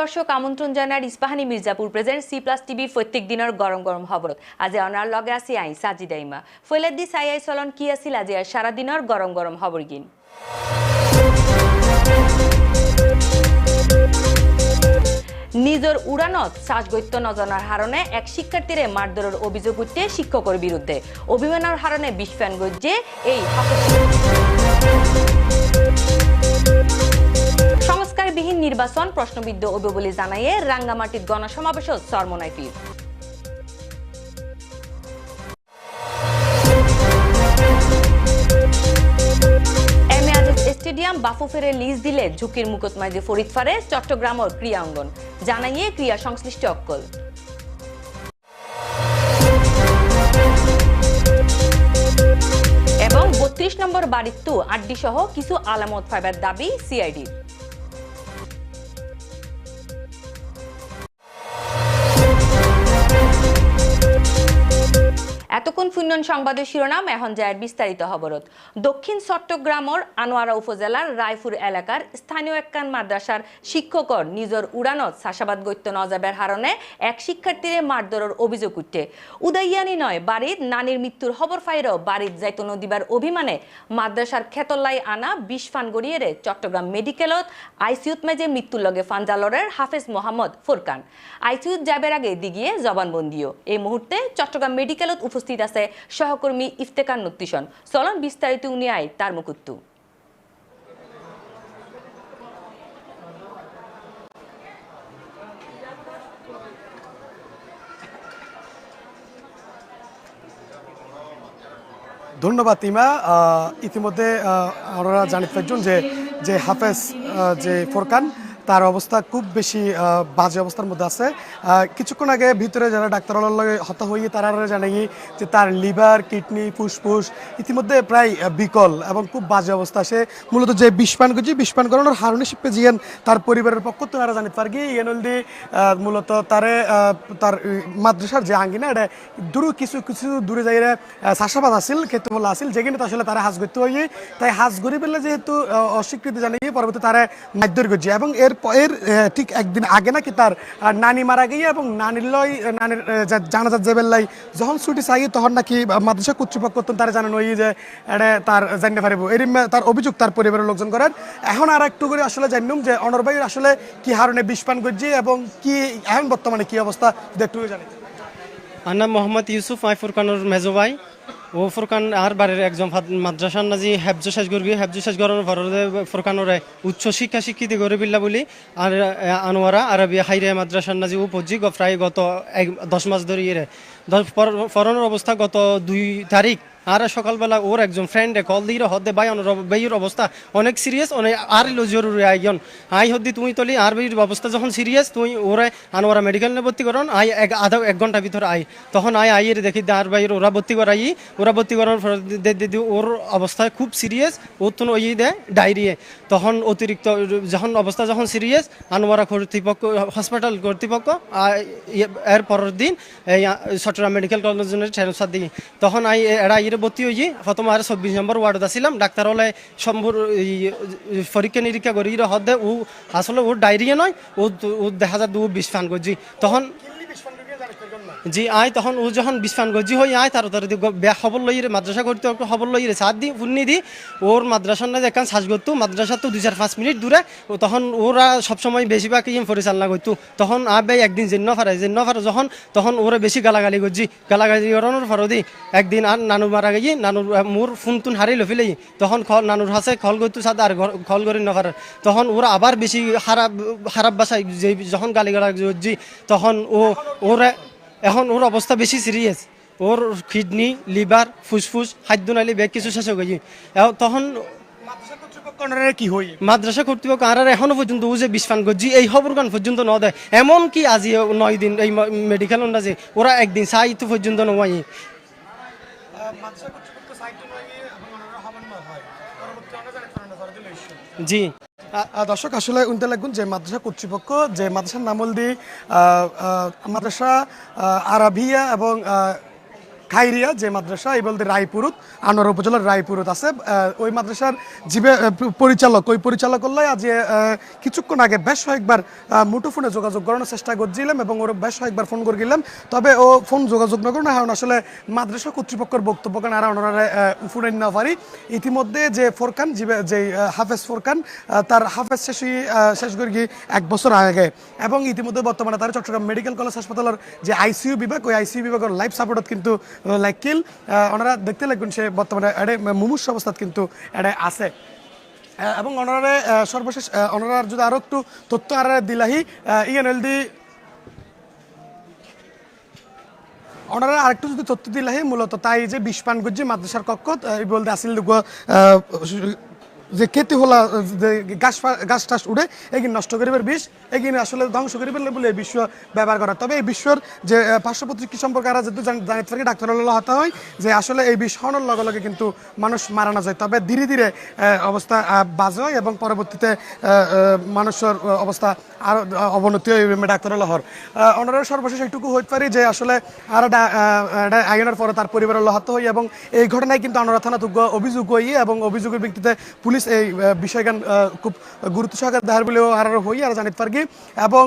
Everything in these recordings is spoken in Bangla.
দর্শক, আমন্ত্রণ জানার Ispahani Mirzapur present C plus টিভির প্রত্যেক দিনের গরম গরম খবরত। আজি অনার লগে আছি আই সাজিদা ইমা ফৈলাদ দি সাই আই চলন কি আছিল আজি আর সারা দিনের গরম গরম খবর গিন। নিজের উড়ানত শ্বাসগত্য নজনার হারণে এক শিক্ষার্থীরে মারধরের অভিযোগ উঠতে শিক্ষকের বিরুদ্ধে। অভিমানের হারণে বিস্ফান গজ্জে এই সংস্কারবিহীন নির্বাচন প্রশ্নবিদ্ধ হইব বলে জানাইয়ে রাঙ্গামাটির গণসমাবেশত চরমনাই ফির স্টেডিয়াম বাফুফেরে লিজ দিলে ঝুঁকির মুকত মাইজে ফরিদ ফারে ক্রীড়া অঙ্গন, জানাইয়ে ক্রিয়া সংশ্লিষ্ট অক্কল। এবং বত্রিশ নম্বর বাড়িত্তু আড্ডি সহ কিছু আলামত ফাইবার দাবি সিআইডির এতক্ষণ ফুন্নন সংবাদের শিরোনাম, এখন যায় বিস্তারিত খবরত। দক্ষিণ চট্টগ্রামর আনোয়ারা উপজেলার রায়পুর এলাকার স্থানীয় একখান মাদ্রাসার শিক্ষকর নিজের উড়ানত চাষাবাদ গৈত্য নজাবের হারণে এক শিক্ষার্থীরে মারধরের অভিযোগ উঠে। উদয়ানি নয়, বাড়ির নানির মৃত্যুর খবর ফাইরও বাড়ির যাইত নদীবার অভিমানে মাদ্রাসার খেতল্লাই আনা বিষ ফান গড়িয়ে চট্টগ্রাম মেডিকেলত আইসিউত মেজে মৃত্যুর লগে ফানজালরের হাফেজ মোহাম্মদ ফুরকান। আইসিউত যাবের আগে দিগিয়ে জবানবন্দিও। এই মুহূর্তে চট্টগ্রাম মেডিকেলত উপস্থিত আছে সহকর্মী ইফতেকার নত্তিশন চলন বিস্তারিত উনি আই তার মুকুত্তু। ধন্যবাদ আহ, ইতিমধ্যে আমরা জানিতে পারছেন যে যে হাফেজ যে ফোরকান তার অবস্থা খুব বেশি বাজে অবস্থার মধ্যে আছে। কিছুক্ষণ আগে ভিতরে যারা ডাক্তারের লগে হতা হয়ে তারা জানাই যে তার লিভার, কিডনি, ফুসফুস ইতিমধ্যে প্রায় বিকল এবং খুব বাজে অবস্থা। সে মূলত যে বিষপান করছি বিষপান করানোর হারণে শিল্পে জিয়ান তার পরিবারের পক্ষ তো তারা জানিতে পারগি ইয়েনলদি মূলত তারে তার মাদ্রাসার যে আঙ্গিনা, এটা দূর কিছু কিছু দূরে যাই চাষাবাদ আছিল ক্ষেত্র বলা আছিল যেখানে আসলে তারা হাজ করতে হয়ে তাই হাজ করি পেলে যেহেতু অস্বীকৃতি জানিয়ে পরবর্তী তারা মাধ্যর করছে এবং এর প- এর ঠিক একদিন আগে নাকি তার নানি মারা গিয়ে এবং নানির লই নানির জানাজাত জেবেল্লাই যখন ছুটি চাই তখন নাকি মাদ্রাসা কর্তৃপক্ষ তারা জানানো হই যে এটা তার জানতে পারিব এর তার অভিযোগ তার পরিবারের লোকজন করেন। এখন আর একটু করে আসলে জানুম যে, অনর ভাই আসলে কি হারণে বিষপান করছে এবং কি, এখন বর্তমানে কি অবস্থা একটু জানি আমার নাম মোহাম্মদ ইউসুফ আই ফুরকানুর মেজো ভাই। ও ফুরকান আর বাড়ির একজন মাদ্রাসার নাজি হেফজ শেষ করবি, হেফজ শেষ করার পরে ফুরকানুরে উচ্চ শিক্ষা শিক্ষিত করে বিল্লা বলি। আর আনোয়ারা আরবি হাইরে মাদ্রাসার নাজি ও পজি প্রায় গত এক দশ মাস ধরে ইয়ে ফরনের অবস্থা গত দুই তারিখ। আর সকালবেলা ওর একজন ফ্রেন্ডে কল দিয়ে হদে ভাই বেইয়ের অবস্থা অনেক সিরিয়াস অনেক আর লো জরুরি আইজন আই হদ্দি তুমি তলি আর বেইয়ের অবস্থা যখন সিরিয়াস তুই ওরে আনোয়ারা মেডিকেল নে ভর্তি করন, আই এক আধা এক ঘণ্টা ভিতর আই। তখন আই, আইয়ের দেখি আর বাইয়ের ওরা ভর্তি করাই, ওরা ভর্তি করার পর ওর অবস্থা খুব সিরিয়াস ও তো ওই দে ডায়রিয়ে তখন অতিরিক্ত যখন অবস্থা যখন সিরিয়াস আনোয়ারা কর্তৃপক্ষ হসপিটাল কর্তৃপক্ষ এর পরের দিন এই চট্টগ্রাম মেডিকেল কলেজের ট্রেনসার দিই তখন আই এরা ইয়ে ভর্তি হয়ে প্রথম আর চব্বিশ নম্বর ওয়ার্ডত আসলাম ডাক্তার হলে সম্ভব পরীক্ষা নিরীক্ষা করি হদে ও আসলে ওর ডায়রিয়া নয়, ও ও দেখা যায় দু বিষ ফান করছি। তখন জি, আয় তখন ও যখন বিস্ফান গজি হই, আয় তার তার বেয়া খবর লই রে, মাদ্রাসা করতে একটু খবর লই রে, সাত দি ফুন্নি দি, ওর মাদ্রাসার না দেখান সাজ করতো মাদ্রাসা তো দুই চার পাঁচ মিনিট দূরে, ও তখন ওরা সবসময় বেশিরভাগ ইম পরিচালনা করতো। তখন আ ভাই একদিন জেন্ন ফারে জেন্ন ফারে যখন, তখন ওরা বেশি গালাগালি করছি, গালাগালি করানোর ফর দি, একদিন আর নানু মারা গেছি নানুর মোর ফোন তুন হারিয়ে লফিলেই তখন নানুর হাসে খল করতো সাদ আর খল করি নফারে তখন ওরা আবার বেশি খারাপ খারাপ বাসায় যে যখন গালি গালা করছি, তখন ও, ওরা এখন ওর অবস্থা বেশি সিরিয়াস ওর কিডনি লিভার ফুসফুস খাদ্য নালি বেগ কিছু শেষ হয়ে গেছে। তখন মাদ্রাসা কর্তৃপক্ষ আর এখনও পর্যন্ত ও যে বিষফান করছি এই খবর গান পর্যন্ত ন দেয়। এমন কি আজি নয় দিন এই মেডিকেল যে ওরা একদিন চাই তো পর্যন্ত নয়। জি। দর্শক আসলে উনতে লাগুন যে মাদ্রাসা কর্তৃপক্ষ যে মাদ্রাসার নামল দি মাদ্রাসা আরাবিয়া এবং খাইরিয়া যে মাদ্রাসা এই বলতে রায়পুরুত আনোয়ার উপজেলার রায়পুরুত আছে। ওই মাদ্রাসার জীবে পরিচালক ওই পরিচালক হল্লাই আজ কিছুক্ষণ আগে বেশ কয়েকবার মুঠোফোনে যোগাযোগ করানোর চেষ্টা করছিলাম এবং ওর বেশ কয়েকবার ফোন করে গেলাম তবে ও ফোন যোগাযোগ না করে না কারণ আসলে মাদ্রাসা কর্তৃপক্ষের বক্তব্য কারণ আর ওনারা উফুরে না পারি। ইতিমধ্যে যে ফোরকান জিবে যে হাফেজ ফোরকান তার হাফেজ শেষ হই- আহ, শেষ করে গিয়ে এক বছর আগে। এবং ইতিমধ্যে বর্তমানে তার চট্টগ্রাম মেডিকেল কলেজ হাসপাতালের যে আইসিইউ বিভাগ ওই আইসিইউ বিভাগের লাইফ সাপোর্টত কিন্তু লাইক কিল ওনারা দেখতে লাগবেন সে বর্তমানে এটা মুমূর্ষ অবস্থাত কিন্তু এটা আছে। এবং ওনারা সর্বশেষ ওনারা যদি আরও একটু তথ্য আর দিলাহি ইএনএলডি, ওনারা আরেকটু যদি তথ্য দিলাহি, মূলত তাই যে বিষপান গুজ্জি মাদ্রাসার কক্ষ বলতে আসিল যে খেতে হলা যে গাছ গাছ টাছ উড়ে এগিয়ে নষ্ট করিবার বিষ? এগিয়ে আসলে ধ্বংস করিবার বলে এই বিশ্ব ব্যবহার করা। তবে এই বিশ্বর যে পার্শ্ববর্তী কি সম্পর্কে আর যেহেতু জানি থাকে ডাক্তার হতে হয় যে আসলে এই বিষ হওয়ার লগে লগে কিন্তু মানুষ মারা না যায়। তবে ধীরে ধীরে অবস্থা বাজে হয় এবং পরবর্তীতে মানুষের অবস্থা আরও আহ, অবনতি হয় ডাক্তার লহর ওনারা সর্বশেষ এইটুকু হইতে পারি যে আসলে আর আইনের পরে তার পরিবারের লহাত হই এবং এই ঘটনায় কিন্তু আনোরা থানা অভিযোগ হই এবং অভিযোগের ভিত্তিতে পুলিশ এই আহ, বিষয়গান খুব গুরুত্ব সহকারে দেখার বলেও আর হই আর জানিতে পারি এবং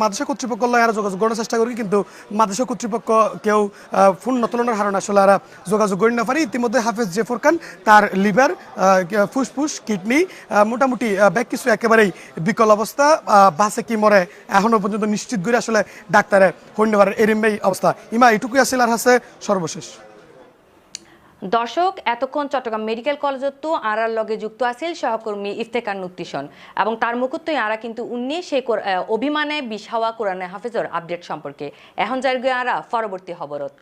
মাদ্রাসা কর্তৃপক্ষ লয় আর যোগাযোগ করার চেষ্টা করি কিন্তু মাদ্রাসা কর্তৃপক্ষ কেউ ফোন নতুলনের হারণ আসলে আর যোগাযোগ করি না পারি। ইতিমধ্যে হাফেজ জেফর খান তার লিভার ফুসফুস কিডনি মোটামুটি ব্যাগ কিছু একেবারেই বিকল অবস্থা। বাসে কি মরে এখনও পর্যন্ত নিশ্চিত করে আসলে ডাক্তারে হইন্যবার এরিমেই অবস্থা। ইমা এটুকুই আসলে আর হাসে সর্বশেষ। দর্শক, এতক্ষণ চট্টগ্রাম মেডিকেল কলেজত আরার লগে যুক্ত আছিল সহকর্মী ইফতেকার নুত্তিশন এবং তার মুকুত্তই আরা কিন্তু উন্নি সেই অভিমানে বিশাওয়া কোরআনে হাফেজর আপডেট সম্পর্কে। এখন যার গিয়ে আরা পরবর্তী খবরত।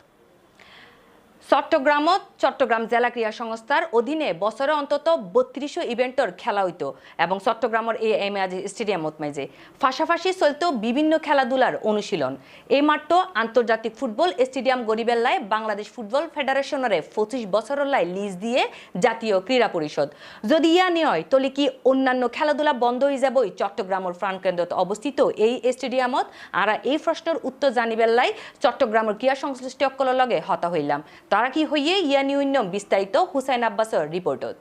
চট্টগ্রামত চট্টগ্রাম জেলা ক্রীড়া সংস্থার অধীনে বছরে অন্তত বত্রিশশো ইভেন্টর খেলা হইত এবং চট্টগ্রামের এই এম আজি স্টেডিয়ামত মাইজে। ফাঁসাফাঁসি চলতো বিভিন্ন খেলাধুলার অনুশীলন। এই মাঠটো আন্তর্জাতিক ফুটবল স্টেডিয়াম গরিবেল্লায় বাংলাদেশ ফুটবল ফেডারেশনরে পঁচিশ বছরের লিজ দিয়ে জাতীয় ক্রীড়া পরিষদ। যদি ইয়া নিয় তলে কি অন্যান্য খেলাধুলা বন্ধ হয়ে যাবই? চট্টগ্রামের প্রাণকেন্দ্রত অবস্থিত এই স্টেডিয়ামত। আর এই প্রশ্নের উত্তর জানিবেল্লাই চট্টগ্রামের ক্রীড়া সংশ্লিষ্ট অকলের লগে হতা হইলাম। তারা কি হইয়ে ইয়া নিউন্যম বিস্তারিত হুসাইন আব্বাসের রিপোর্টত।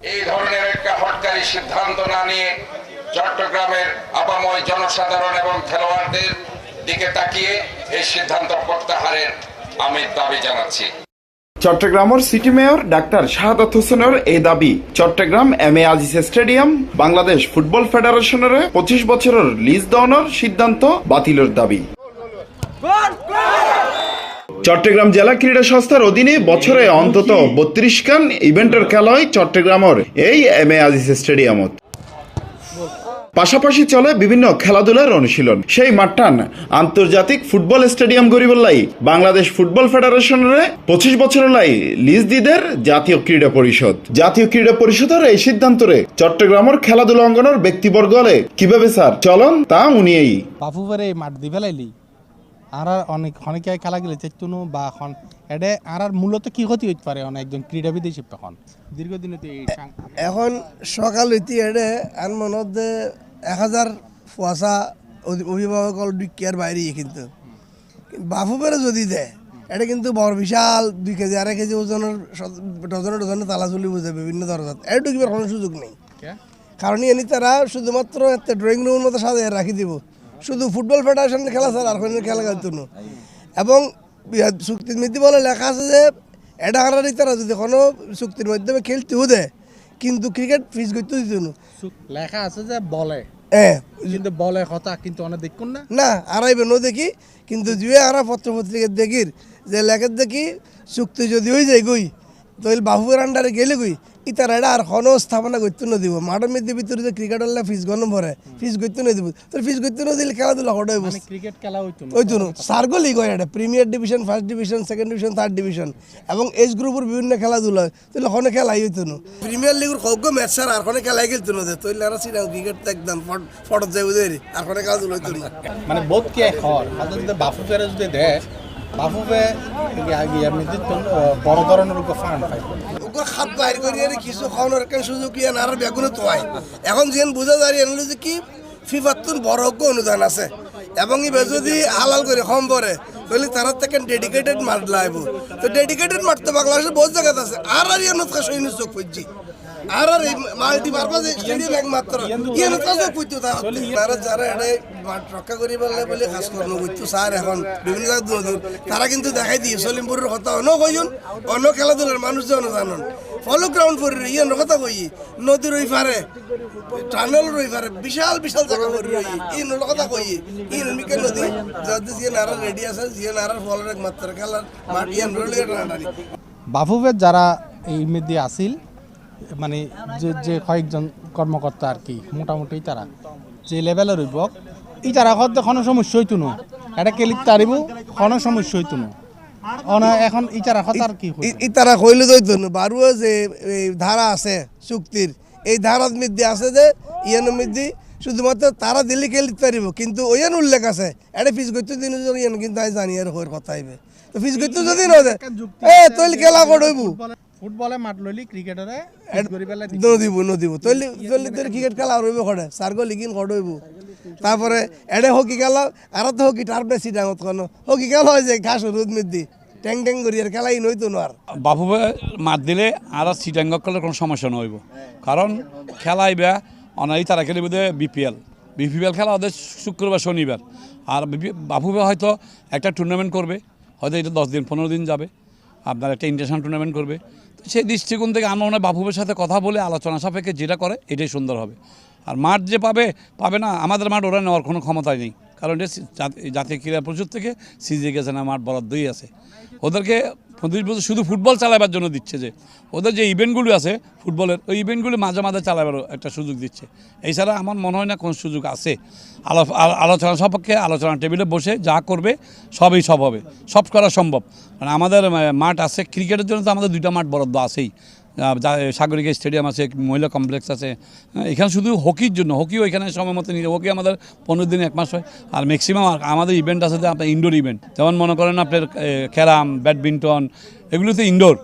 এই ধরনের একটা হটকারী সিদ্ধান্ত না নিয়ে চট্টগ্রামের আপাময় জনসাধারণ এবং খেলোয়াড়দের দিকে তাকিয়ে এই সিদ্ধান্ত প্রত্যাহারের আমি দাবি জানাচ্ছি। চট্টগ্রামের সিটি মেয়র ডাক্তার শাহাদাত হোসেনের এই দাবি Chattogram M A Aziz stadium Bangladesh football ফেডারেশনের পঁচিশ বছরের লিজ দেওয়ানোর সিদ্ধান্ত বাতিলের দাবি। চট্টগ্রাম জেলা ক্রীড়া সংস্থার অধীনে বছরে অন্তত বত্রিশ খান ইভেন্টের খেলা হয় চট্টগ্রামের এই এম এ আজিজ স্টেডিয়ামত। পাশাপাশি চলে বিভিন্ন খেলাধুলার অনুশীলন। সেই মাঠটান আন্তর্জাতিক ফুটবল স্টেডিয়াম গরিবল্লাই। বাংলাদেশ ফুটবল ফেডারেশনের পঁচিশ বছর লাই লিজ দিদের জাতীয় ক্রীড়া পরিষদ। জাতীয় ক্রীড়া পরিষদের এই সিদ্ধান্তরে চট্টগ্রামের খেলাধুলা অঙ্গনের ব্যক্তিবর্গ হলে কীভাবে স্যার? চলন তা উনিয়েই। বাফুবারে মাঠ দি ফেলাইলি আর অনেক অনেকে খেলা গেলে চেতুনো বা এখন এডে আর মূলত কি ক্ষতি হইতে পারে অনেক একজন ক্রীড়াবিদ হিসেবে তখন? দীর্ঘদিনে তো এখন সকাল হইতে এডে আন মনত এক হাজার ফুয়াশা অভিভাবক দুইকিয়ার বাইরে কিন্তু। বাফু পেরে যদি দেয় এটা কিন্তু বড় বিশাল দুই কেজি আড়াই কেজি ওজনের ডজনে ডজনে তালা চলি বুঝে বিভিন্ন দরজাত। এটা ঢুকিবার কোনো সুযোগ নেই? কারণ এনি তারা শুধুমাত্র একটা ড্রয়িং রুমের মতো সাজিয়ে রাখি দিব। শুধু ফুটবল ফেডারেশনের খেলা স্যার আর কোনো খেলা খেলতো না। এবং চুক্তির মধ্যে বলে লেখা আছে যে এটা হারারি তারা যদি কোনো চুক্তির মাধ্যমে খেলতেও দেয় কিন্তু ক্রিকেট ফিস করতে দিত না। লেখা আছে যে বলে। হ্যাঁ কিন্তু বলে কথা কিন্তু অনেক দেখুন না? না আড়াইবে নো দেখি কিন্তু জুয়ে আরা পত্র পত্রিকার দেখির যে লেখার দেখি চুক্তি যদি হয়ে যায় গই তৈল বাহুর আন্ডারে গেলে গই ইতার এটা আর কোনো স্থাপনা করতে না দিব মাঠের মধ্যে ভিতরে যে ক্রিকেট হলে ফিস গণ ভরে ফিস করতে না দিব তোর ফিস করতে না দিলে খেলাধুলা হঠাই মানে ক্রিকেট খেলা হইতো না। ওই তো লিগ হয় এটা। Premier division first division second division third division এবং এজ গ্রুপের বিভিন্ন খেলাধুলা। হয় তাহলে ওখানে খেলাই হইতো না। প্রিমিয়ার লিগের কগ্য ম্যাচ স্যার আর ওখানে খেলাই খেলতো না তৈলে আর সিনা ক্রিকেট একদম ফটো যাই বুঝে আর ওখানে খেলাধুলা হইতো না। মানে বোধ কে খর। হাতে যদি বাফু পেরে যদি দেয় বাফু পে আগে এমনিতে বড় ধরনের উপর ফান্ড পাইব ওকে খাত বাইর করি আর কিছু খাওয়ানোর একটা সুযোগ ইয়ে আর বেগুনে তো হয় এখন যেন বোঝা যায়, এনে যে কি ফিফাতুন বড় অনুদান আছে। এবং ইবে যদি হালাল করে হম পরে তাহলে তারা থেকে ডেডিকেটেড মাঠ লাইব। তো ডেডিকেটেড মাঠ তো বাংলাদেশের বহুত জায়গাতে আছে। আর আর ইয়ে ইউনিট চোখ খুঁজছি আর মাল্টি পারপাস স্টেডিয়াম একমাত্র। ইয়ানত কাছে খুঁজতো তারা তারা যারা এটা মাঠ রক্ষা করি পারলে বলে কাজ বুঝতো স্যার এখন বিভিন্ন জায়গায় দূর দূর। তারা কিন্তু দেখাই দিয়ে সলিমপুরের কথা অন্য কইন অন্য খেলাধুলার মানুষ যেন জানুন। ফলো গ্রাউন্ড করে ইয়ানোর কথা কই? নদীর ওই পারে টানেল রই পারে বিশাল বিশাল জায়গা করে রই ইনোর কথা কই? ইন মিকে নদী যদি জিয়ে নারা রেডি আছে জিয়ে নারার ফলের একমাত্র খেলার মাঠ ইয়ান রইলে টানাটানি বাফুফের যারা এই মধ্যে আসিল মানে যে যে কয়েকজন কর্মকর্তা আর কি মোটামুটি তারা। যে লেভেলের হইব ই তারা হতে কোনো সমস্যা হইতো না। এটা কেলিত তারিব কোনো সমস্যা হইতো না। এখন ই তারা হত আর কি হইতো? ই তারা কইলে বারুও যে এই ধারা আছে চুক্তির এই ধারার মধ্যে আছে যে ইয়ানোর মধ্যে শুধুমাত্র তারা দিল্লি খেলিতে পারিব কিন্তু ওয়ান উল্লেখ আছে। এটা ফিস করতে দিন ইয়ান কিন্তু আমি জানি আর হওয়ার কথা হইবে। তো ফিস করতে যদি না এ তৈল খেলা করইব ফুটবলে- মাঠ লইলি ক্রিকেটারে নদিব নদিব। তৈলি তৈলি তোর ক্রিকেট খেলা রইব খড়ে সার্গো লিগিন খড়ইব তারপরে এডে হকি খেলা আর তো হকি টার বেশি ডাঙত কোন হকি খেলা হয় যে ঘাস রোদ মিদ্দি ট্যাং ট্যাং করি আর খেলাই নইতো না আর বাফুবে মাত দিলে আর সিটাঙ্গ করলে কোনো সমস্যা নহইব কারণ খেলা আইবা অনাই তারা খেলিব বিপিএল বিপিএল খেলা ওদের শুক্রবার শনিবার আর বাফুবে হয়তো একটা টুর্নামেন্ট করবে হয়তো এটা দশ দিন পনেরো দিন যাবে। আপনার একটা ইন্টারন্যাশনাল টুর্নামেন্ট করবে সেই দৃষ্টিকোণ থেকে আমার মনে হয় বাফুবের সাথে কথা বলে আলোচনা সাপেক্ষে যেটা করে, এটাই সুন্দর হবে। আর মাঠ যে পাবে পাবে না, আমাদের মাঠ ওরা নেওয়ার কোনো ক্ষমতাই নেই। কারণ জাতীয় ক্রীড়া পরিষদ থেকে সিজে গেছে না মাঠ বরাদ্দই আছে। ওদেরকে পঁচিশ বছর শুধু ফুটবল চালাবার জন্য দিচ্ছে যে, ওদের যে ইভেন্টগুলো আছে ফুটবলের, ওই ইভেন্টগুলো মাঝে মাঝে চালাবার একটা সুযোগ দিচ্ছে। এছাড়া আমার মনে হয় না কোন সুযোগ আছে। আলো- আলো- আলোচনা সপক্ষে আলোচনা টেবিলে বসে যা করবে, সবই সব হবে। সব করা সম্ভব। মানে আমাদের মাঠ আছে, ক্রিকেটের জন্য তো আমাদের দুইটা মাঠ বরাদ্দ আছেই। সাগরিকা স্টেডিয়াম আছে মহিলা কমপ্লেক্স আছে। হ্যাঁ, এখানে শুধু হকির জন্য হকিও এখানে সময় মতো নিয়ে হকি আমাদের পনেরো দিন এক মাস হয়। আর ম্যাক্সিমাম আমাদের ইভেন্ট আছে আপনার ইনডোর ইভেন্ট যেমন মনে করেন আপনার ক্যারাম ব্যাডমিন্টন এগুলো তো ইনডোর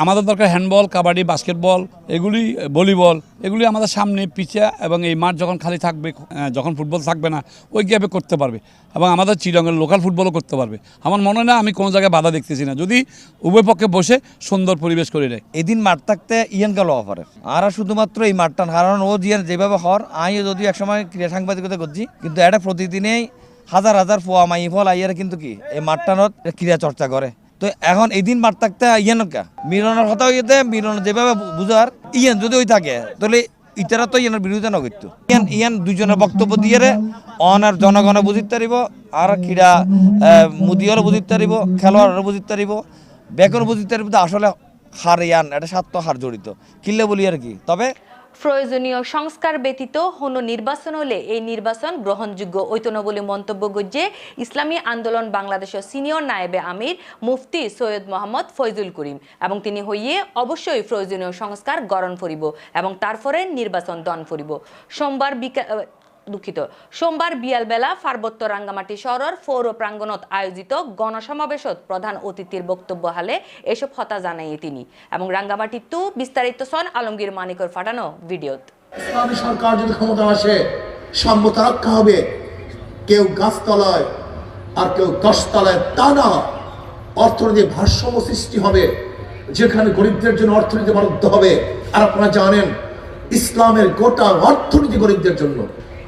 আমাদের দরকার হ্যান্ডবল কাবাডি বাস্কেটবল এগুলি ভলিবল এগুলি আমাদের সামনে পিছিয়ে এবং এই মাঠ যখন খালি থাকবে যখন ফুটবল থাকবে না ওই গ্যাপে করতে পারবে এবং আমাদের চিরঙ্গের লোকাল ফুটবলও করতে পারবে। আমার মনে হয় না আমি কোনো জায়গায় বাধা দেখতেছি না। যদি উভয় পক্ষে বসে সুন্দর পরিবেশ করে দেয় এদিন মাঠ থাকতে ইয়েন গেল অফারে আর শুধুমাত্র এই মাঠটা না, কারণ ও জিয়ার যেভাবে হর আই যদি একসময় ক্রীড়া সাংবাদিকতা করছি কিন্তু এটা প্রতিদিনেই হাজার হাজার ফোয়া মাই ফল আইয়ারা কিন্তু কি এই মাঠটানত ক্রীড়া চর্চা করে। তো এখন এদিন মাঠ থাকতে ইয়েন কা? মিলনের কথা হইতে মিলন যেভাবে বুঝার, ইয়েন যদি ওই থাকে, তাহলে ইতারা তো ইয়েনের বিরোধিতা নগত্য ইয়ান ইয়ান দুজনের বক্তব্য দিয়ে অন আর জনগণে বুঝিতে পারিব, আর ক্রীড়া মুদিওর বুঝিতে পারিব খেলোয়াড়রা বুঝিতে পারিব বেকর বুঝিতে পারিব আসলে হার ইয়ান, এটা স্বার্থ হার জড়িত। কিনলে বলি আর কি। তবে প্রয়োজনীয় সংস্কার ব্যতীত হন নির্বাচন হলে এই নির্বাচন গ্রহণযোগ্য। ঐত না বলে মন্তব্য করছে ইসলামী আন্দোলন বাংলাদেশের সিনিয়র নায়েবে আমির মুফতি সৈয়দ মোহাম্মদ ফৈজুল করিম এবং তিনি হইয়ে অবশ্যই প্রয়োজনীয় সংস্কার গরণ ফরিব এবং তারপরে নির্বাচন দন ফরিব। সোমবার বিকাল দুঃখিত। সোমবার বিয়ালবেলা পার্বত্য রাঙ্গামাটি শহরের পৌর প্রাঙ্গণত আয়োজিত গণসমাবেশত প্রধান অতিথির বক্তব্য হালে এসব হতা জানাইয়ে তিনি এবং রাঙ্গামাটি টু বিস্তারিত সন আলমগীর মানিকর ফাটানো ভিডিওত। ইসলামী সরকার যদি ক্ষমতা আসে, সাম্যতা রক্ষা হবে। কেউ গাছতলায় আর কেউ দশতলায় তা না, অর্থনৈতিক ভারসাম্য সৃষ্টি হবে। যেখানে গরিবদের জন্য অর্থনীতি বরাদ্দ হবে। আর আপনারা জানেন, ইসলামের গোটা অর্থনীতি গরিবদের জন্য।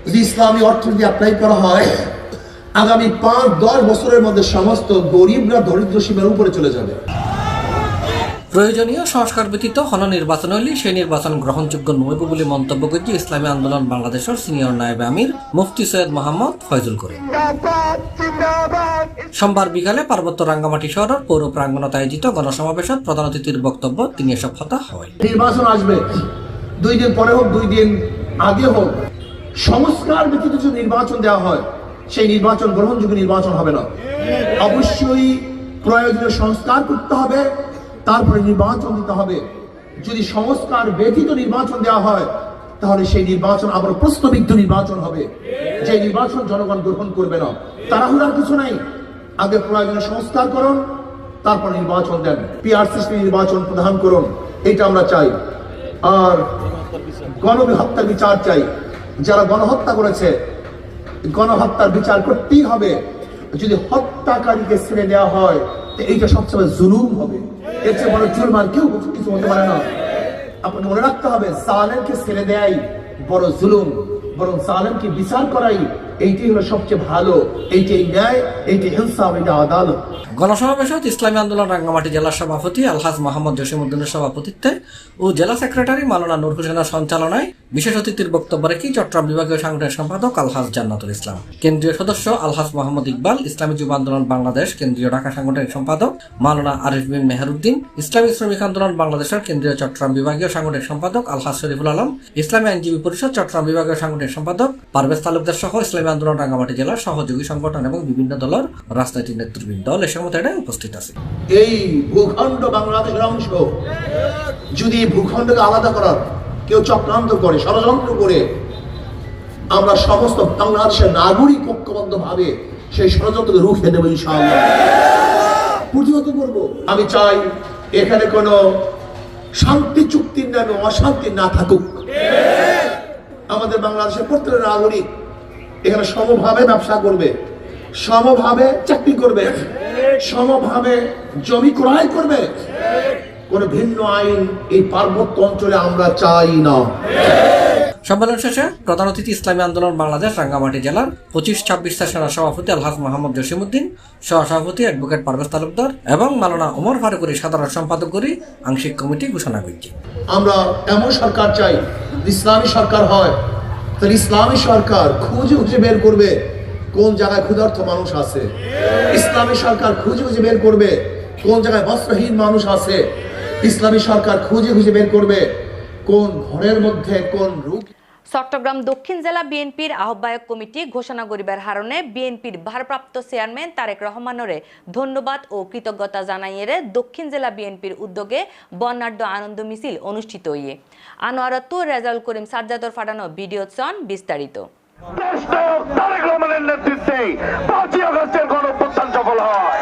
যদি ইসলামী অর্থনীতি অ্যাপ্লাই করা হয় আগামী পাঁচ দশ বছরের মধ্যে সমস্ত গরিবরা দরিদ্র সীমার উপরে চলে যাবে। প্রয়োজনীয় সংস্কার ব্যতীত হন নির্বাচন হলে সেই নির্বাচন গ্রহণযোগ্য নইব বলে মন্তব্য করেছে ইসলামী আন্দোলন বাংলাদেশের সিনিয়র নায়েব আমির মুফতি সৈয়দ মোহাম্মদ ফয়জুল করিম। সোমবার বিকালে পার্বত্য রাঙ্গামাটি শহরের পৌর প্রাঙ্গণত আয়োজিত গণসমাবেশত প্রধান অতিথির বক্তব্য তিনি এসব কথা হয়। নির্বাচন আসবে। দুই দিন পরে হোক দুই দিন আগে হোক সংস্কার ব্যতীত যদি নির্বাচন দেওয়া হয়, সেই নির্বাচন গ্রহণযোগ্য নির্বাচন হবে না। অবশ্যই প্রয়োজনীয় সংস্কার করতে হবে, তারপরে নির্বাচন দিতে হবে। যদি সংস্কার ব্যতীত নির্বাচন দেওয়া হয়, তাহলে সেই নির্বাচন আবার প্রশ্নবিদ্ধ নির্বাচন হবে। যে নির্বাচন জনগণ গ্রহণ করবে না, তাড়াহুড়ার কিছু নাই। আগে প্রয়োজনীয় সংস্কার করুন, তারপর নির্বাচন দেন। পিআর সিস্টেম নির্বাচন প্রদান করুন, এটা আমরা চাই। আর গণহত্যার বিচার চাই। যারা গণহত্যা করেছে, গণহত্যার বিচার করতেই হবে। যদি হত্যাকারীকে ছেড়ে দেওয়া হয়, তো এইটা সবসময় জুলুম হবে। এর চেয়ে বড় জুলমান কেউ কিছু হতে পারে না। আপনাকে মনে রাখতে হবে সালেমকে ছেড়ে দেয় বড় জুলুম, বরং সালেমকে বিচার করাই এইটাই হলো সবচেয়ে ভালো ন্যায় ইনসাফ এটা আদালত। ইসলামী আন্দোলন রাঙ্গামাটি সভাপতি আলহাজ মোহাম্মদ জসিমউদ্দিনের সভাপতিত্বে ও জেলা সেক্রেটারি মালানা নূর হোসেনের সঞ্চালনায় বিশেষ অতিথির বক্তব্য রেখে চট্টগ্রাম বিভাগীয় সম্পাদক আলহাজ জান্নাতুল ইসলাম। কেন্দ্রীয় সদস্য আলহাজ মোহাম্মদ ইকবাল, ইসলামী যুব আন্দোলন বাংলাদেশ কেন্দ্রীয় ঢাকা সাংগঠনিক সম্পাদক মালানা আরিফ বিন মেহরুদ্দিন ইসলামী শ্রমিক আন্দোলন বাংলাদেশের কেন্দ্রীয় চট্টগ্রাম বিভাগীয় সাংগঠনিক সম্পাদক আলহাজ শরীফুল আলম, ইসলামী আইনজীবী পরিষদ চট্টগ্রাম বিভাগীয় সাংগঠনিক সম্পাদক পারভেজ তালুকদার সহ ইসলামী আন্দোলন রাঙ্গামাটি জেলার সহযোগী সংগঠন এবং বিভিন্ন দলের রাজনৈতিক নেতৃবৃন্দ লেশের মতো এটা উপস্থিত আছে। এই ভূখণ্ড বাংলাদেশের অংশ যদি ভূখণ্ডকে আলাদা করার কেউ চক্রান্ত করে, ষড়যন্ত্র করে, আমরা সমস্ত বাংলাদেশের নাগরিক ঐক্যবদ্ধ ভাবে সেই ষড়যন্ত্রকে রুখে দেবো ইনশাআল্লাহ। প্রতিহত করব। আমি চাই এখানে কোনো শান্তি চুক্তির নামে অশান্তি না থাকুক। আমাদের বাংলাদেশের প্রত্যেক নাগরিক এখানে সমভাবে ব্যবসা করবে সমভাবে চাকরি করবে সমভাবে জমি ক্রয় করবে। কোন ভিন্ন আইন এই পার্বত্য অঞ্চলে আমরা চাই না। সম্মেলন শেষে প্রধান অতিথি ইসলামী আন্দোলন বাংলাদেশ রাঙ্গামাটি জেলার পঁচিশ ছাব্বিশ সেশনের সভাপতি আলহাজ মোহাম্মদ জসিমুদ্দিন সহসভাপতি অ্যাডভোকেট পারভেজ তালুকদার এবং মালানা ওমর ফারুকুরি সাধারণ সম্পাদক করি আংশিক কমিটি ঘোষণা করছি। আমরা এমন সরকার চাই ইসলামী সরকার হয় তাহলে ইসলামী সরকার খুঁজে খুঁজে বের করবে কোন জায়গায় ক্ষুধার্থ মানুষ আছে। ইসলামী সরকার খুঁজে খুঁজে বের করবে কোন জায়গায় বস্ত্রহীন মানুষ আছে। ইসলামী সরকার খুঁজে খুঁজে বের করবে কোন ঘরের মধ্যে কোন রোগ চট্টগ্রাম দক্ষিণ জেলা বিএনপির আহ্বায়ক কমিটি ঘোষণা করিবার হারণে বিএনপির ভারপ্রাপ্ত চেয়ারম্যান তারেক রহমানরে ধন্যবাদ ও কৃতজ্ঞতা জানাইয়েরে দক্ষিণ জেলা বিএনপির উদ্যোগে বর্ণাঢ্য আনন্দ মিছিল অনুষ্ঠিত হইয়ে আনোয়ারত্ব রেজাউল করিম সাজ্জাদর ফাটানো ভিডিও চন বিস্তারিত। নেতৃত্বে পাঁচই গণঅভ্যুত্থান সফল হয়।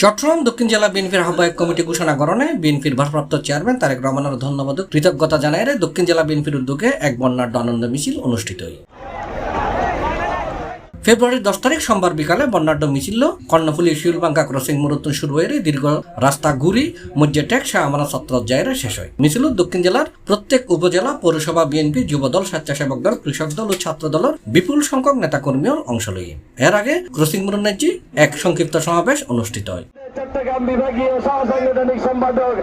চট্টগ্রাম দক্ষিণ জেলা বিএনপির আহ্বায়ক কমিটি ঘোষণা করণে বিএনপির ভারপ্রাপ্ত চেয়ারম্যান তারেক রহমানের ধন্যবাদ কৃতজ্ঞতা জানায় দক্ষিণ জেলা বিএনপির উদ্যোগে এক বর্ণাঢ্য আনন্দ মিছিল অনুষ্ঠিত হয় ফেব্রুয়ারির দশ তারিখ সোমবার বিকালে বর্ণাঢ্য মিছিল, কর্ণফুলি শিলবাঙ্কা ক্রসিং মুরুত্তন শুরু হয়ে দীর্ঘ রাস্তা ঘুরি আমানত সত্র জায়রে শেষ হয়। মিছিল দক্ষিণ জেলার প্রত্যেক উপজেলা পৌরসভা বিএনপি যুবদল স্বেচ্ছাসেবক দল কৃষক দল ও ছাত্র দলের বিপুল সংখ্যক নেতাকর্মীও অংশ লই এর আগে ক্রসিং মুরুন্নাজি এক সংক্ষিপ্ত সমাবেশ অনুষ্ঠিত হয়। চট্টগ্রাম বিভাগীয় সহ সম্পাদক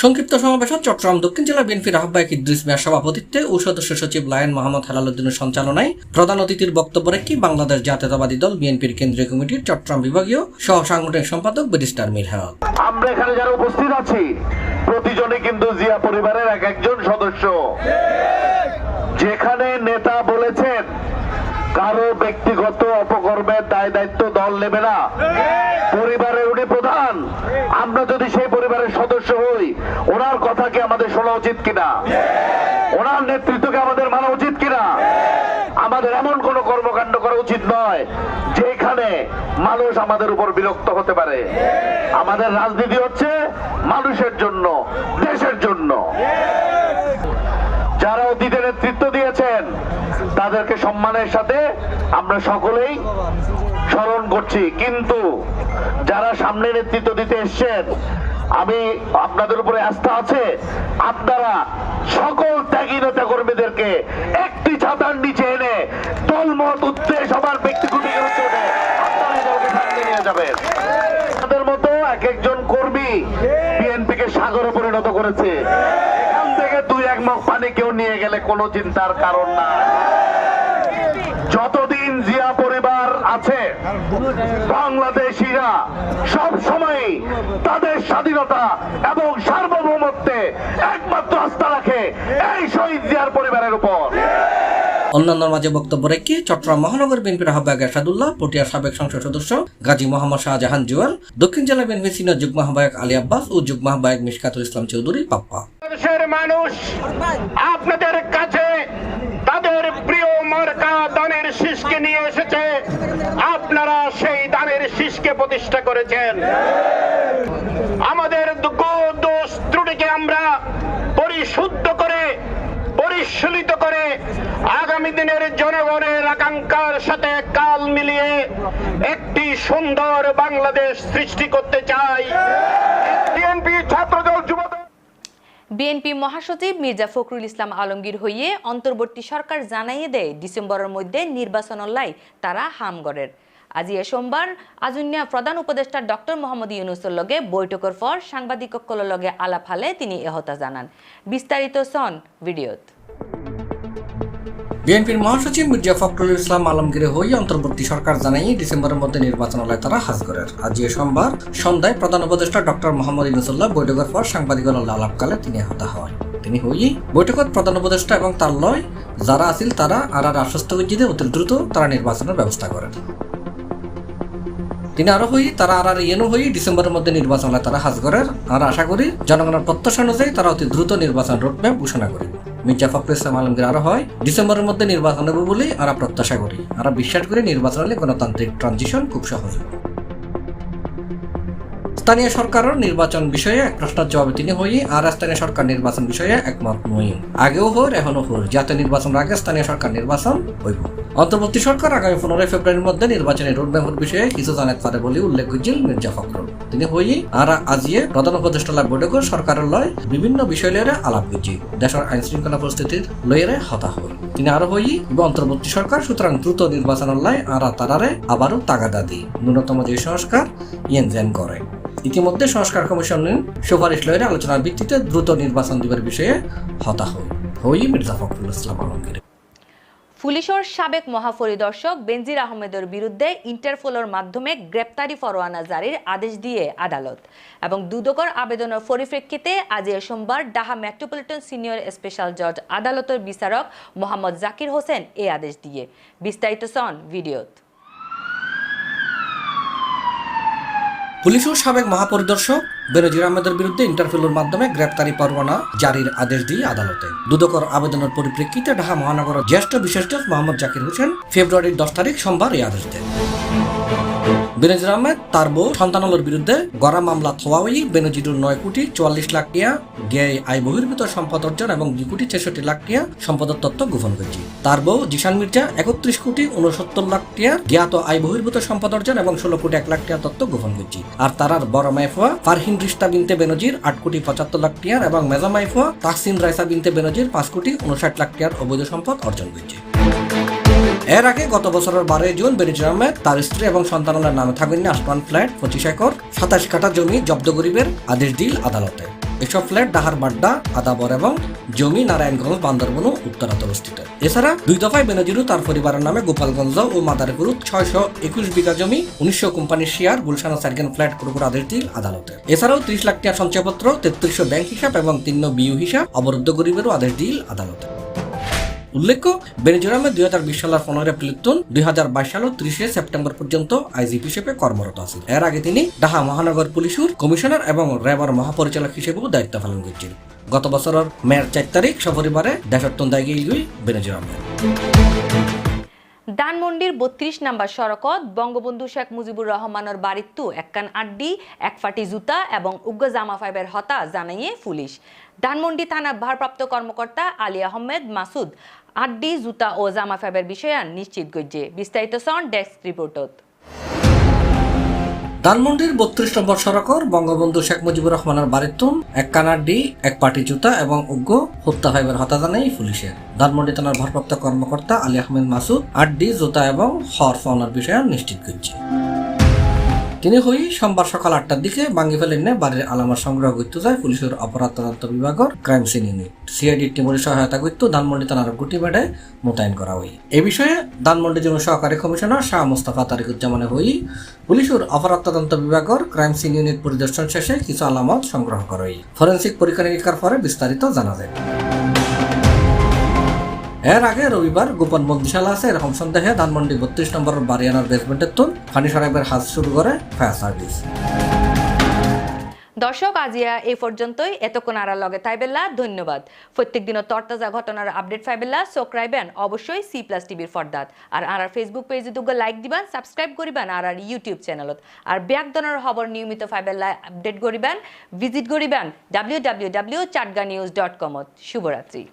সংক্ষিপ্ত সমাবেশত চট্টগ্রাম দক্ষিণ জেলা বিএনপির আহ্বায়ক ইদ্রিস মিয়ার সভাপতিত্বে ও সদস্য সচিব লায়ন মোহাম্মদ হেলালুদ্দিনের সঞ্চালনায় প্রধান অতিথির বক্তব্য রেখে বাংলাদেশ জাতীয়তাবাদী দল বিএনপির কেন্দ্রীয় কমিটির চট্টগ্রাম বিভাগীয় সহ সাংগঠনিক সম্পাদক ব্যারিস্টার মির হক আমরা এখানে যারা উপস্থিত আছি প্রতিজনে কিন্তু জিয়া পরিবারের এক একজন সদস্য। যেখানে নেতা বলেছেন কারও ব্যক্তিগত অপকর্মের দায় দায়িত্ব দল নেবে না পরিবারের উনি প্রধান আমরা যদি সেই পরিবারের সদস্য হই ওনার কথা কি আমাদের শোনা উচিত কিনা? ওনার নেতৃত্বকে আমাদের মানা উচিত কিনা? আমাদের এমন কোন কর্মকাণ্ড করা উচিত নয়, যেখানে মানুষ আমাদের উপর বিরক্ত হতে পারে। আমাদের রাজনীতি হচ্ছে মানুষের জন্য, দেশের জন্য। যারা অতীতে নেতৃত্ব দিয়েছেন, তাদেরকে সম্মানের সাথে আমরা সকলেই স্মরণ করছি। কিন্তু যারা সামনে নেতৃত্ব দিতে এসছেন আমি আপনাদের উপরে আস্থা আছে। আপনারা সকল ত্যাগী নেতা কর্মীদেরকে একটি ছাতার নিচে এনে দলমত উদ্দেশ্য সবার এই নিয়ে মতো এক একজন কর্মী সাগরে পরিণত করেছে। এখান থেকে দুই এক কেউ নিয়ে গেলে কোনো চিন্তার কারণ না যতদিন জিয়া পরিবার আছে বাংলাদেশিরা সব সময় তাদের স্বাধীনতা এবং সার্বভৌমত্বে একমাত্র আস্থা রাখে এই শহীদ জিয়ার পরিবারের উপর। অন্যান্যর মাঝে বক্তব্য রেখে চট্টগ্রাম মহানগর বিএনপির আহ্বায়ক এরশাদুল্লাহ পটিয়ার সাবেক সংসদ সদস্য গাজী মোহাম্মদ শাহজাহান জুয়েল দক্ষিণ জেলা বিএনপি সিনিয়র যুগ্ম আহ্বায়ক আলী আব্বাস ও যুগ্ম আহ্বায়ক মিশকাতুল ইসলাম চৌধুরী পাপ্পা। মানুষ আপনাদের কাছে তাদের প্রিয় সরকার দানের নিয়ে এসেছে। আপনারা সেই দানের প্রতিষ্ঠা করেছেন। আমাদের দোষ ত্রুটিকে আমরা পরিশুদ্ধ করে, পরিশীলিত করে আগামী দিনের জনগণের আকাঙ্ক্ষার সাথে কাল মিলিয়ে একটি সুন্দর বাংলাদেশ সৃষ্টি করতে চাই। ছাত্রদল যুবদল বিএনপি মহাসচিব মির্জা ফখরুল ইসলাম আলমগীর হইয়ে অন্তর্বর্তী সরকার জানাইয়ে দেয়, ডিসেম্বরের মধ্যে নির্বাচন লাই তারা হামগড়ের। আজি এ সোমবার আজুনিয়া প্রধান উপদেষ্টা ডক্টর মোহাম্মদ ইউনুসের লগে বৈঠকের পর সাংবাদিকসকলের লগে আলাপ হালে তিনি এহতা জানান। বিস্তারিত সন ভিডিওত। বিএনপির মহাসচিব মির্জা ফখরুল ইসলাম আলমগীর হয়ে অন্তর্বর্তী সরকার জানাই ডিসেম্বরের মধ্যে নির্বাচনালয় তারা হাজগরের আজ সোমবার সন্ধ্যায় প্রধান উপদেষ্টা ডক্টর মোহাম্মদ ইউনুসুল্লাহ বৈঠকের পর সাংবাদিকের আলাপকালে তিনি আহত হয় তিনি হই বৈঠকত প্রধান উপদেষ্টা এবং তার লয়, যারা আছিল তারা আর আর আশ্বস্ত যে অতি দ্রুত তারা নির্বাচনের ব্যবস্থা করেন। তিনি আরও হই, তারা আর আর ইয়েনো হই ডিসেম্বরের মধ্যে নির্বাচন তারা হাজগরের আর আশা করি জনগণের প্রত্যাশা অনুযায়ী তারা অতি দ্রুত নির্বাচন রোডম্যাপ ঘোষণা করিব মির্জা ফখরুল ইসলাম আলমগীর আরও হয়, ডিসেম্বরের মধ্যে নির্বাচন হবে বলে আমরা প্রত্যাশা করি। আমরা বিশ্বাস করি নির্বাচন হলে গণতান্ত্রিক ট্রানজিশন খুব সহজ। স্থানীয় সরকারের নির্বাচন বিষয়ে এক প্রশ্নের জবাবে তিনি হই আর স্থানীয় সরকার নির্বাচন বিষয়ে একমত নই। আগেও হোর এখনও হোর জাতীয় নির্বাচন আগে স্থানীয় সরকার নির্বাচন হইব। অন্তর্বর্তী সরকার আগামী পনেরোই ফেব্রুয়ারির মধ্যে নির্বাচনের রোডম্যাপের বিষয়ে কিছু জানাতে পারে বলে উল্লেখ করেছিল মির্জা ফখরুল। তিনি হই আর আজিয়ে প্রধান উপদেষ্টা লাভ বৈঠক সরকারের লয় বিভিন্ন বিষয় লয়ে আলাপ করছি। দেশের আইন শৃঙ্খলা পরিস্থিতির লয়েরে হতা হল তিনি আরও হই এবং অন্তর্বর্তী সরকার সুতরাং দ্রুত নির্বাচনের লয় আর তারারে আবারও তাগাদা দিই ন্যূনতম যে সংস্কার ইয়েন জেন করে। ইতিমধ্যে সংস্কার কমিশনের সুপারিশ লয়ের আলোচনার ভিত্তিতে দ্রুত নির্বাচন দিবার বিষয়ে হতা হই হই মির্জা ফখরুল ইসলাম আলমগীর। পুলিশের সাবেক মহাপরিদর্শক বেনজির আহমেদের বিরুদ্ধে ইন্টারপোলের মাধ্যমে গ্রেপ্তারি ফরোয়ানা জারির আদেশ দিয়ে আদালত। এবং দুদকর আবেদনের পরিপ্রেক্ষিতে আজ সোমবার ডাহা মেট্রোপলিটন সিনিয়র স্পেশাল জজ আদালতের বিচারক মোহাম্মদ জাকির হোসেন এ আদেশ দিয়ে। বিস্তারিত সন ভিডিওত। পুলিশের সাবেক মহাপরিদর্শক বেনজির আহমেদের বিরুদ্ধে ইন্টারভিউর মাধ্যমে গ্রেপ্তারি পরোয়ানা জারির আদেশ দিয়ে আদালতে। দুদকর আবেদনের পরিপ্রেক্ষিতে ঢাকা মহানগরের জ্যেষ্ঠ বিশেষ জজ মোহাম্মদ জাকির হোসেন ফেব্রুয়ারির দশ তারিখ সোমবার এই আদেশ দেন। বেনজির আহমেদ, তার বউ সন্তানলের বিরুদ্ধে গড়া মামলা থোয়াই বেনজিরুর নয় কোটি চুয়াল্লিশ লাখ টিয়া গিয়ে আয় বহির্ভূত সম্পদ অর্জন এবং দুই কোটি ছেষট্টি লাখ টিয়া সম্পদের তথ্য গোপন করেছে। তার বউ জিশান মির্জা একত্রিশ কোটি উনসত্তর লাখ টিয়া জ্ঞাত আয় বহির্ভূত সম্পদ অর্জন এবং ষোলো কোটি এক লাখ টিয়া তথ্য গোপন করেছে। আর তারার বড় মাইফুয়া, ফারহিন রিস্তা বিনতে বেনজির আট কোটি পঁচাত্তর লাখ টিয়ার এবং মেজা মাইফুয়া তাহসিন রাইসা বিনতে বেনজির পাঁচ কোটি উনষাট লাখ টিয়ার অবৈধ সম্পদ অর্জন করেছে। এর আগে গত বছরের বারোই জুন আহমেদ তার স্ত্রী এবং সন্তানের নামে থাকবেন আসমান ফ্ল্যাট পঁচিশ একর, সাতাশ কাঠা জমি, জব্দ গরিবের আদেশ দিল আদালতে। এসব ফ্ল্যাট ডাহার বাড্ডা আদাবর এবং জমি নারায়ণগঞ্জ, বান্দরবন ও উত্তরাতে অবস্থিত। এছাড়া দুই দফায় বেনজিরু তার পরিবারের নামে গোপালগঞ্জ ও মাদারীপুর ছয়শো একুশ বিঘা জমি, উনিশশো কোম্পানির শেয়ার, গুলশানা সার্গেন ফ্ল্যাট পুরোপুর আদেশ দিল আদালতে। এছাড়াও ত্রিশ লাখ টাকা সঞ্চয়পত্র, তেত্রিশশো ব্যাংক হিসাব এবং তিন বিউ হিসাব অবরুদ্ধ গরিবেরও আদেশ দিল আদালতে। উল্লেখ্য বেনিজুর আহমেদ দুই হাজার বিশ সালের পনেরো এপ্রিল তুন দুই হাজার বাইশ সালের ত্রিশে সেপ্টেম্বর পর্যন্ত আইজিপি হিসেবে কর্মরত আছেন এর আগে তিনি ঢাকা মহানগর পুলিশের কমিশনার এবং র্যাবের মহাপরিচালক হিসেবেও দায়িত্ব পালন করছেন গত বছরের মেয়ের চার তারিখ সপরিবারে দেশত্তন দায় গিয়ে গই বেনজির ধানমন্ডির বত্রিশ নাম্বার সড়কত বঙ্গবন্ধু শেখ মুজিবুর রহমানের বাড়িত্তু একখান আড্ডি এক ফাটি জুতা এবং উগ্র জামা ফাইবের হতা জানাইয়ে পুলিশ। ধানমন্ডি থানার ভারপ্রাপ্ত কর্মকর্তা আলী আহমেদ মাসুদ আড্ডি, জুতা ও জামা ফাইবের বিষয়ে নিশ্চিত গজ্জে। বিস্তারিত সন ডেস্ক রিপোর্টত ধানমন্ডির বত্রিশ নম্বর সড়কর বঙ্গবন্ধু শেখ মুজিবুর রহমানের বাড়িতুন এক কানাডি এক পাটি জুতা এবং উগ্র হত্যা ফাইবের হতা জানাই পুলিশের। ধানমন্ডি থানার ভারপ্রাপ্ত কর্মকর্তা আলী আহমেদ মাসুদ, আড্ডি, জুতা এবং হর ফাউনার বিষয়ে নিশ্চিত করছে তিনি হই, সোমবার সকাল আটটার দিকে বাঙ্গি ফেলেনে বাড়ির আলামার সংগ্রহ করতে যায় পুলিশের অপরাধ তদন্ত বিভাগের ক্রাইম সিন ইউনিট। সিআইডি টিমের সহায়তা করতে ধানমন্ডি থানার গুটি বেড়ে মোতায়েন করা হয়। এ বিষয়ে ধানমন্ডি জেলা সহকারী কমিশনার শাহ মোস্তাফা তারিকুজ্জামানে হই পুলিশের অপরাধ তদন্ত বিভাগের ক্রাইম সিন ইউনিট পরিদর্শন শেষে কিছু আলামত সংগ্রহ করা হয়। ফরেন্সিক পরীক্ষা নিরীক্ষার পরে বিস্তারিত জানা যায়। এর আগে রবিবার গোপন বন্দিশালা আছে, এরকম সন্দেহে ধানমন্ডি বত্রিশ নম্বর বারিয়ানার বেসমেন্টের তুন ফানি সাহেবের হাত শুরু করে ফায়ার সার্ভিস। দর্শক আজিয়া এই পর্যন্তই। এতক্ষণ আড়ার লগে তাইবেল্লা ধন্যবাদ। প্রত্যেক দিন তরতাজা ঘটনার আপডেট ফাইবেল্লা চোখরাইবেন অবশ্যই সি প্লাস টিভির ফর্দাত। আর আর ফেসবুক পেজে দুগো লাইক দিবেন সাবস্ক্রাইব করিবেন আর আর ইউটিউব চ্যানেলত আর ব্যাকদনের খবর নিয়মিত ফাইবেল্লা আপডেট করিবেন ভিজিট করিবেন W W W Chatga news dot কমত শুভরাত্রি।